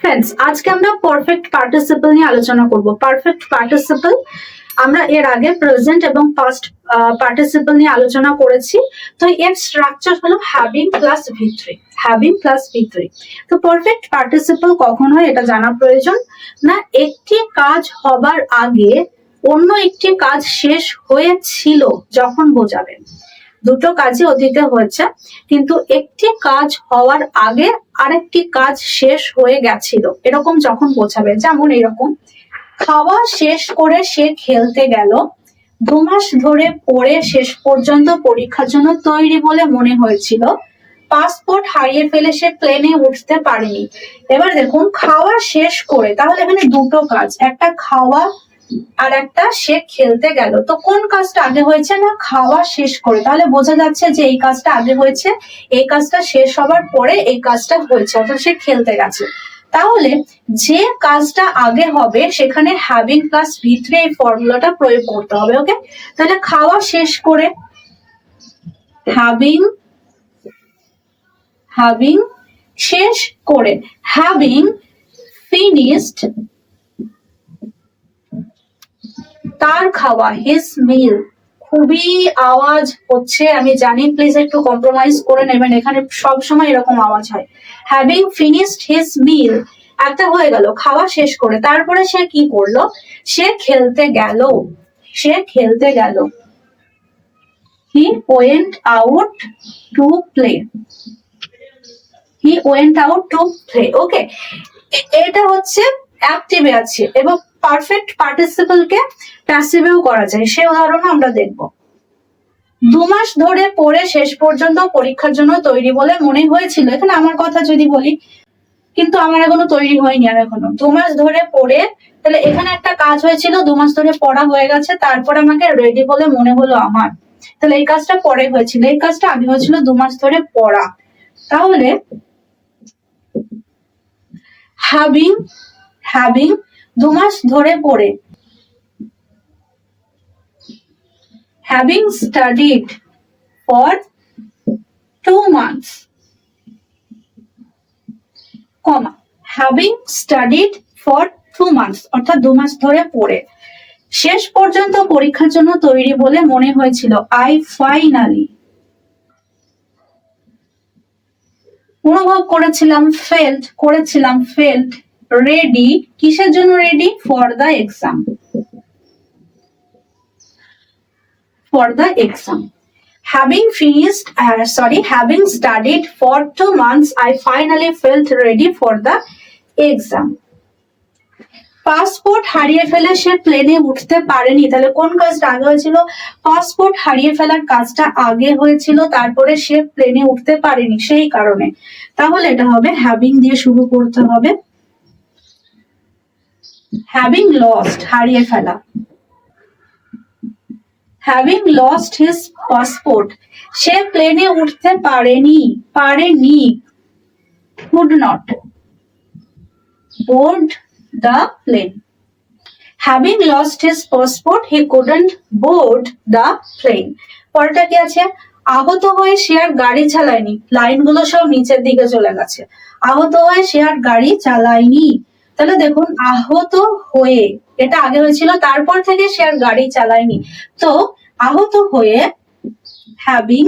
Friends আজকে আমরা perfect participle নিয়ে আলোচনা করব। পারফেক্ট পার্টিসিপল আমরা এর আগে প্রেজেন্ট এবং পাস্ট পার্টিসিপল নিয়ে আলোচনা করেছি। তো এর স্ট্রাকচার হলো having plus V having plus V তো পারফেক্ট পার্টিসিপল কখন হয় এটা জানা প্রয়োজন? না, একটি কাজ হবার আগে অন্য একটি কাজ শেষ হয়েছিল যখন বোঝাবেন। দুটো কাজই অতীতে হয়েছে, কিন্তু একটি কাজ হওয়ার আগে আরেকটি কাজ শেষ হয়ে গেছিল। এরকম যখন বোঝাবে, যেমন এরকম, খাওয়া শেষ করে সে খেলতে গেল, দু মাস ধরে পড়ে শেষ পর্যন্ত পরীক্ষার জন্য তৈরি বলে মনে হয়েছিল। পাসপোর্ট হারিয়ে ফেলে সে প্লেনে উঠতে পারেনি। এবার দেখুন, খাওয়া শেষ করে, তাহলে এখানে দুটো কাজ, একটা খাওয়া আর একটা, সে খেলতে গেল। তো কোন কাজটা আগে হয়েছে না খাওয়া শেষ করে? তাহলে বোঝা যাচ্ছে যে এই কাজটা আগে হয়েছে, এই কাজটা শেষ হবার পরে এই কাজটা হয়েছে, অর্থাৎ সে খেলতে গেছে। তাহলে যে কাজটা আগে হবে, সেখানে হ্যাভিং প্লাস ভি থ্রি এই ফর্মুলাটা প্রয়োগ করতে হবে ওকে তাহলে খাওয়া শেষ করে হ্যাভিং হ্যাভিং শেষ করে হ্যাভিং ফিনিশড তার খাওয়া হিজ মিল খুবই আওয়াজ হচ্ছে, আমি জানি প্লিজ একটু কম্প্রোমাইজ করে নেবেন, এখানে সব সময় এরকম আওয়াজ হয়। হ্যাভিং ফিনিশড হিজ মিল একটা হয়ে গেল, খাওয়া শেষ করে, তারপরে সে কি করল? সে খেলতে গেল, সে খেলতে গেল। He went out to play he went out to play okay এটা হচ্ছে অ্যাক্টিভে আছে, এবং পারফেক্ট পার্টিসিপলকে প্যাসিভেও করা যায়। সে উদাহরণ আমরা দেখব। দু মাস ধরে পড়ে শেষ পর্যন্ত পরীক্ষার জন্য তৈরি বলে মনে হয়েছিল। এখানে আমার কথা যদি বলি, কিন্তু আমার এখনও তৈরি হয়নি আর এখনও। দু মাস ধরে পড়ে, তাহলে এখানে একটা কাজ হয়েছিল, দু মাস ধরে পড়া হয়ে গেছে, তারপর আমাকে রেডি বলে মনে হলো আমার। তাহলে এই কাজটা পরে হয়েছিল। এই কাজটা আগে হয়েছিল দু মাস ধরে পড়া। তাহলে হ্যাভিং হ্যাভিং দু মাস ধরে পড়ে। Having studied for two months comma having studied for two months অর্থাৎ দু মাস ধরে পড়ে। শেষ পর্যন্ত পরীক্ষার জন্য তৈরি বলে মনে হয়েছিল আই ফাইনালি অনুভব করেছিলাম ফেল্ট করেছিলাম ফেল্ট রেডি কিসের জন্য ready for the exam for the exam finished uh, sorry having studied for two months i finally felt ready for the exam. Passport হারিয়ে ফেলে সে প্লেনে উঠতে পারেনি। তাহলে কোন কাজটা আগে হয়েছিল? পাসপোর্ট হারিয়ে ফেলার কাজটা আগে হয়েছিল তারপরে সে প্লেনে উঠতে পারেনি সেই কারণে। তাহলে এটা হবে হ্যাভিং দিয়ে শুরু করতে হবে। হ্যাভিং লস্ট হারিয়ে ফেলা। হ্যাভিং লস্ট হিজ পাসপোর্ট সে প্লেনে উঠতে পারেনি পারেনি। Could not board the plane having lost his passport he couldn't board the plane পরেরটা কি আছে? আহত হয়ে সে আর গাড়ি চালায়নি। লাইনগুলো সব নিচের দিকে চলে গেছে। আহত হয়ে সে আর গাড়ি চালায়নি। তাহলে দেখুন, আহত হয়ে, এটা আগে হয়েছিল, তারপর থেকে সে আর গাড়ি চালায়নি। তো, আহত হয়ে হ্যাভিং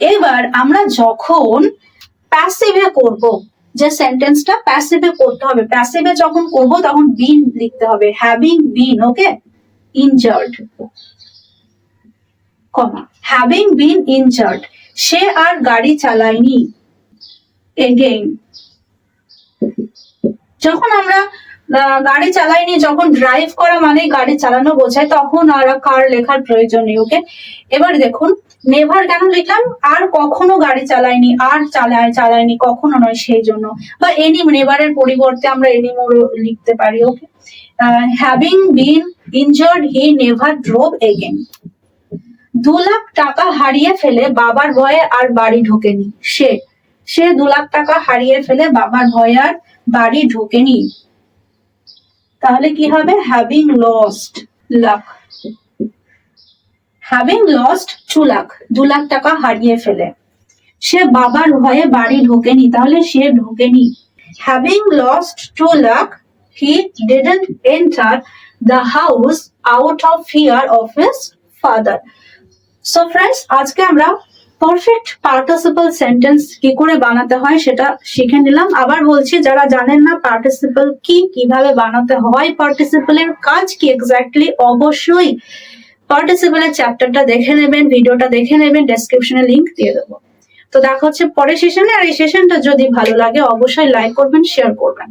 এবার আমরা যখন প্যাসিভে করব, যে সেন্টেন্সটা প্যাসিভে করতে হবে প্যাসিভে যখন করব, তখন বিন লিখতে হবে having been okay injured comma having been injured সে আর গাড়ি চালায়নি এগেইন যখন আমরা গাড়ি চালাইনি যখন ড্রাইভ করা মানে গাড়ি চালানো বোঝায়, তখন আর কার লেখার প্রয়োজন নেই ওকে এবার দেখুন নেভার কেন লিখলাম? আর কখনো গাড়ি চালায়নি আর চালায়, চালায়নি কখনো নয় সেই জন্য। বা এনি নেভারের পরিবর্তে আমরা এনি মোর লিখতে পারি okay having been injured he never drove again দু লাখ টাকা হারিয়ে ফেলে বাবার ভয়ে আর বাড়ি ঢোকেনি সে। সে দু লাখ টাকা হারিয়ে ফেলে বাবার ভয়ে আর বাড়ি ঢোকেনি। তাহলে কি হবে? Having lost lakh having lost two lakh দু লাখ টাকা হারিয়ে ফেলে। সে বাবার ভয়ে বাড়ি ঢোকেনি, তাহলে সে ঢোকেনি। Having lost two lakh he didn't enter the house out of fear of his father so friends আজকে আমরা পারফেক্ট পার্টিসিপাল সেন্টেন্স কি করে বানাতে হয় সেটা শিখে নিলাম। আবার বলছি, যারা জানেন না পার্টিসিপাল কি, কীভাবে বানাতে হয় পার্টিসিপলের কাজ কি এক্স্যাক্টলি অবশ্যই পার্টিসিপলের চ্যাপ্টারটা দেখে নেবেন, ভিডিওটা দেখে নেবেন ডেসক্রিপশনে লিংক দিয়ে দেবো। তো দেখা হচ্ছে পরের সেশনে আর এই সেশনটা যদি ভালো লাগে, অবশ্যই লাইক করবেন শেয়ার করবেন।